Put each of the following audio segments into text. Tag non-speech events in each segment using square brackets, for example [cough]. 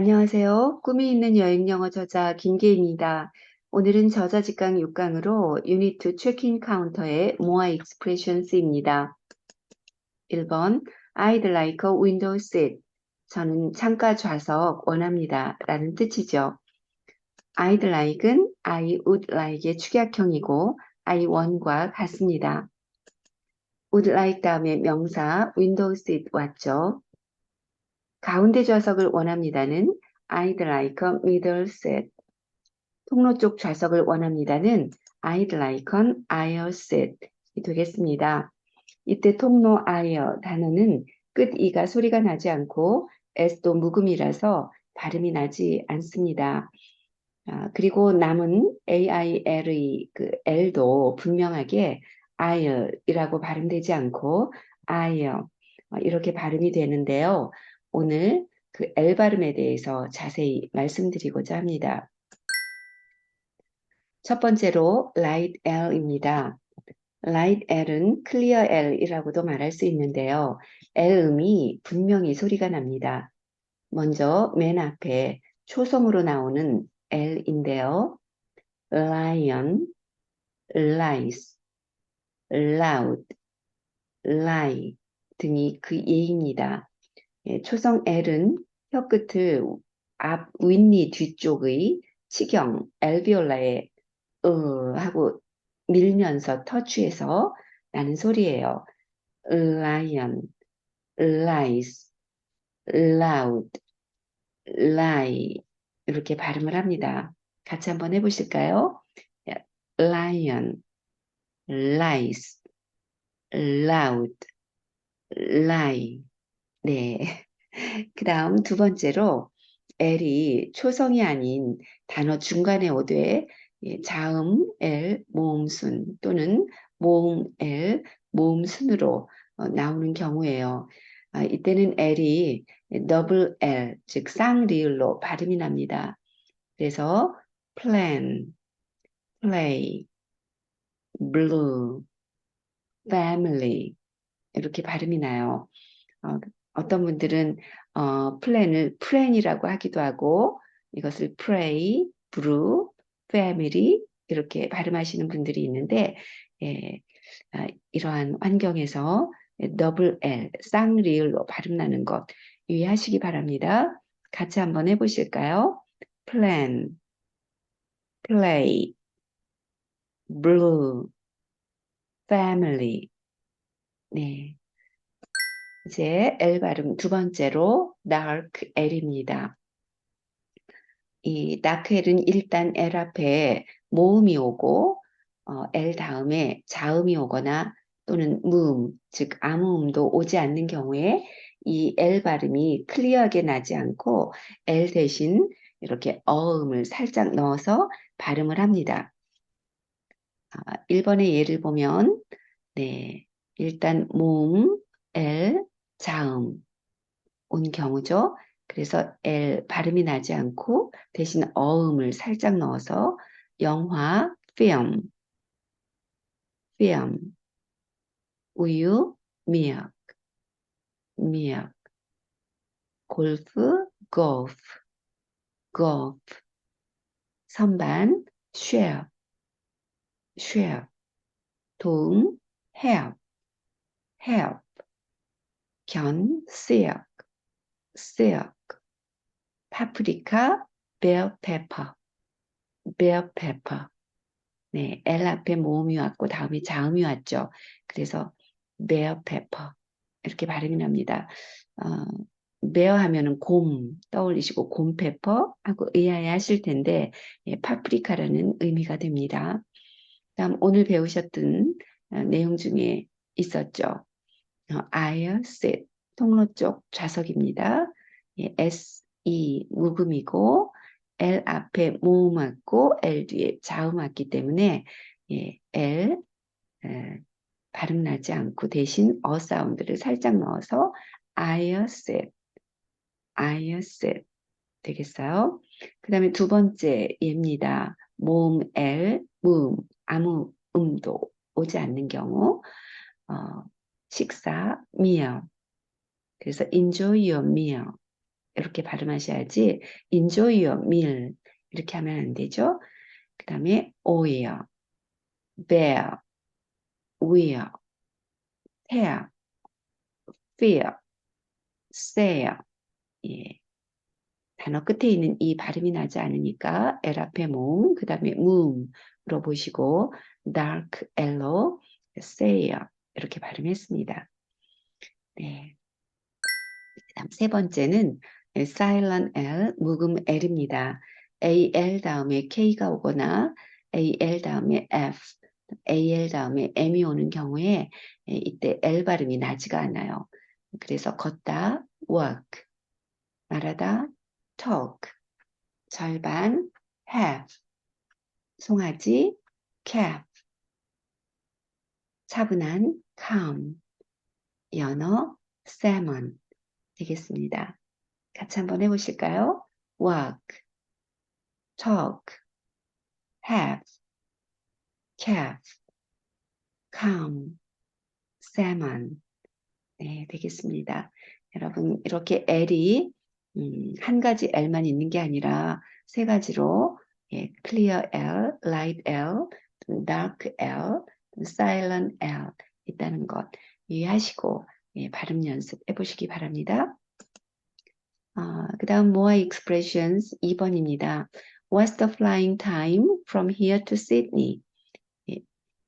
안녕하세요. 꿈이 있는 여행 영어 저자 김계입니다. 오늘은 저자 직강 6강으로 유닛 2 체크인 카운터의 more expressions입니다. 1번 I'd like a window seat. 저는 창가 좌석 원합니다. 라는 뜻이죠. I'd like은 I would like의 축약형이고 I want과 같습니다. would like 다음에 명사 window seat 왔죠. 가운데 좌석을 원합니다는 I'd like a middle seat. 통로 쪽 좌석을 원합니다는 I'd like an aisle seat. 이 되겠습니다. 이때 통로 aisle 단어는 끝 이가 소리가 나지 않고 s도 묵음이라서 발음이 나지 않습니다. 아, 그리고 남은 AIL의 그 L도 분명하게 aisle이라고 발음되지 않고 aisle 어, 이렇게 발음이 되는데요. 오늘 그 L 발음에 대해서 자세히 말씀드리고자 합니다. 첫 번째로 light L입니다. light L은 clear L이라고도 말할 수 있는데요. L음이 분명히 소리가 납니다. 먼저 맨 앞에 초성으로 나오는 L인데요. lion, lies, loud, lie 등이 그 예입니다. 예, 초성 L은 혀 끝을 앞 윗니 뒤쪽의 치경 엘비올라에 으 하고 밀면서 터치해서 나는 소리예요. lion, lies, loud, lie 이렇게 발음을 합니다. 같이 한번 해보실까요? lion, lies, loud, lie 네. [laughs] 그 다음 두 번째로 L이 초성이 아닌 단어 중간에 오되 예, 자음 L 모음순 또는 모음 L 모음순으로 어, 나오는 경우에요. 아, 이때는 L이 더블 L 즉 쌍리을로 발음이 납니다. 그래서 plan, play, blue, family 이렇게 발음이 나요. 어, 어떤 분들은 어, 플랜을 플랜이라고 하기도 하고 이것을 pray, brew, family 이렇게 발음하시는 분들이 있는데 예, 아, 이러한 환경에서 더블 L, 쌍리을로 발음 나는 것 유의하시기 바랍니다. 같이 한번 해보실까요? plan, play, blue, family 네. 이제 L 발음 두 번째로 dark L입니다. 이 dark L은 일단 L 앞에 모음이 오고 어, L 다음에 자음이 오거나 또는 무음, 즉 아무 음도 오지 않는 경우에 이 L 발음이 클리어하게 나지 않고 L 대신 이렇게 어음을 살짝 넣어서 발음을 합니다. 아, 1번의 예를 보면 네, 일단 모음 L 자음 온 경우죠. 그래서 L 발음이 나지 않고 대신 어음을 살짝 넣어서 영화 film, film, 우유 milk, milk, 골프 golf, golf, 선반 share, share, 도움 help, help, 견, 쓰역, 쓰역, 파프리카, bell pepper. 네, L 앞에 모음이 왔고 다음에 자음이 왔죠. 그래서 bell 이렇게 발음이 납니다. 어, bear 하면은 곰 떠올리시고 곰페퍼 하고 의아해 하실 텐데 예, 파프리카라는 의미가 됩니다. 다음 오늘 배우셨던 어, 내용 중에 있었죠. 어, aisle seat 통로 쪽 좌석입니다. 예, S, E 묵음이고 L 앞에 모음 왔고 L 뒤에 자음 왔기 때문에 예, L 에, 발음 나지 않고 대신 어 사운드를 살짝 넣어서 aisle seat, aisle seat 되겠어요. 그 다음에 두 번째 예입니다. 모음 L, 무음, 아무 음도 오지 않는 경우 어, 식사 meal. 그래서 enjoy your meal. 이렇게 발음하셔야지 enjoy your meal 이렇게 하면 안 되죠. 그 다음에 oil, bear, wear, tear, fear, say 예. 단어 끝에 있는 이 발음이 나지 않으니까 L 앞에 moon, 그 다음에 moon으로 보시고 dark yellow, say 이렇게 발음했습니다. 네. 그다음 세 번째는 silent L, 묵음 L입니다. AL 다음에 K가 오거나 AL 다음에 F, AL 다음에 M이 오는 경우에 예, 이때 L 발음이 나지가 않아요. 그래서 걷다 walk, 말하다 talk, 절반 have, 송아지 calf, 차분한 calm, 연어 salmon 되겠습니다. 같이 한번 해보실까요? walk, talk, have, calf, calm, salmon 네, 되겠습니다. 여러분 이렇게 L이 음, 한 가지 L만 있는 게 아니라 세 가지로 예, clear L, light L, dark L, silent L 있다는 것 유의하시고 예, 발음 연습해 보시기 바랍니다. 어, 그 다음 more expressions 2번입니다. What's the flying time from here to Sydney? 예,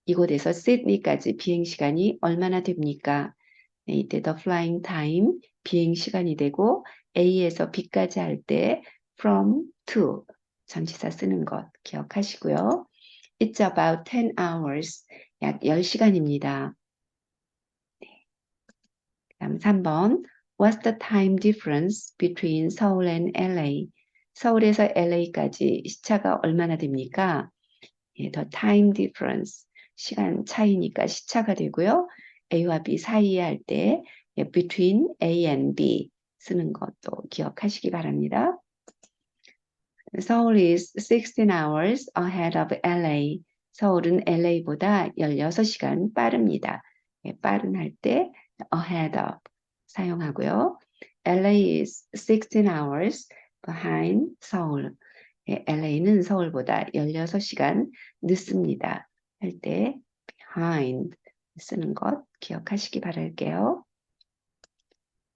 이곳에서 시드니까지 비행 시간이 얼마나 됩니까? 네, 이때 the flying time 비행 시간이 되고 A에서 B까지 할 때 from to 전치사 쓰는 것 기억하시고요. It's about 10 hours. 약 10시간입니다. 다음 3번. What's the time difference between Seoul and LA? 서울에서 LA까지 시차가 얼마나 됩니까? 예, the time difference. 시간 차이니까 시차가 되고요. A와 B 사이에 할때 between A and B 쓰는 것도 기억하시기 바랍니다. Seoul is 16 hours ahead of LA. 서울은 LA보다 16시간 빠릅니다. 예, 빠른 할 때 ahead of 사용하고요. LA is 16 hours behind. 예, LA는 서울보다 16시간 늦습니다. 할 때 behind 쓰는 것 기억하시기 바랄게요.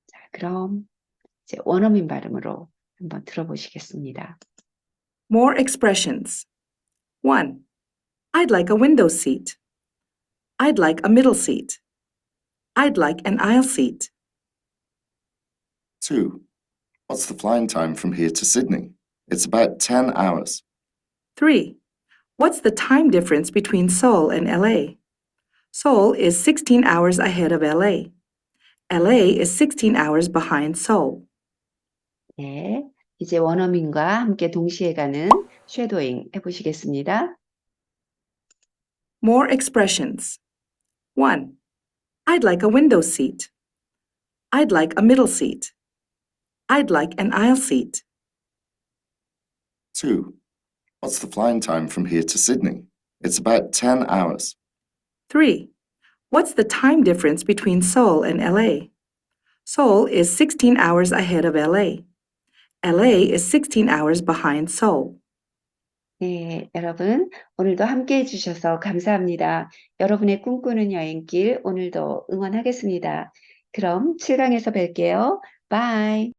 자, 그럼 이제 원어민 발음으로 한번 들어보시겠습니다. More expressions. 1. I'd like a window seat. I'd like a middle seat. I'd like an aisle seat. 2. What's the flying time from here to Sydney? It's about 10 hours. 3. What's the time difference between Seoul and LA? Seoul is 16 hours ahead of LA. LA is 16 hours behind Seoul. 네, 이제 원어민과 함께 동시에 가는 쉐도잉 해보시겠습니다. More expressions. 1. I'd like a window seat. I'd like a middle seat. I'd like an aisle seat. 2. What's the flying time from here to Sydney? It's about 10 hours. 3. What's the time difference between Seoul and LA? Seoul is 16 hours ahead of LA. LA is 16 hours behind Seoul. 네, 여러분 오늘도 함께 해주셔서 감사합니다. 여러분의 꿈꾸는 여행길 오늘도 응원하겠습니다. 그럼 7강에서 뵐게요. 바이.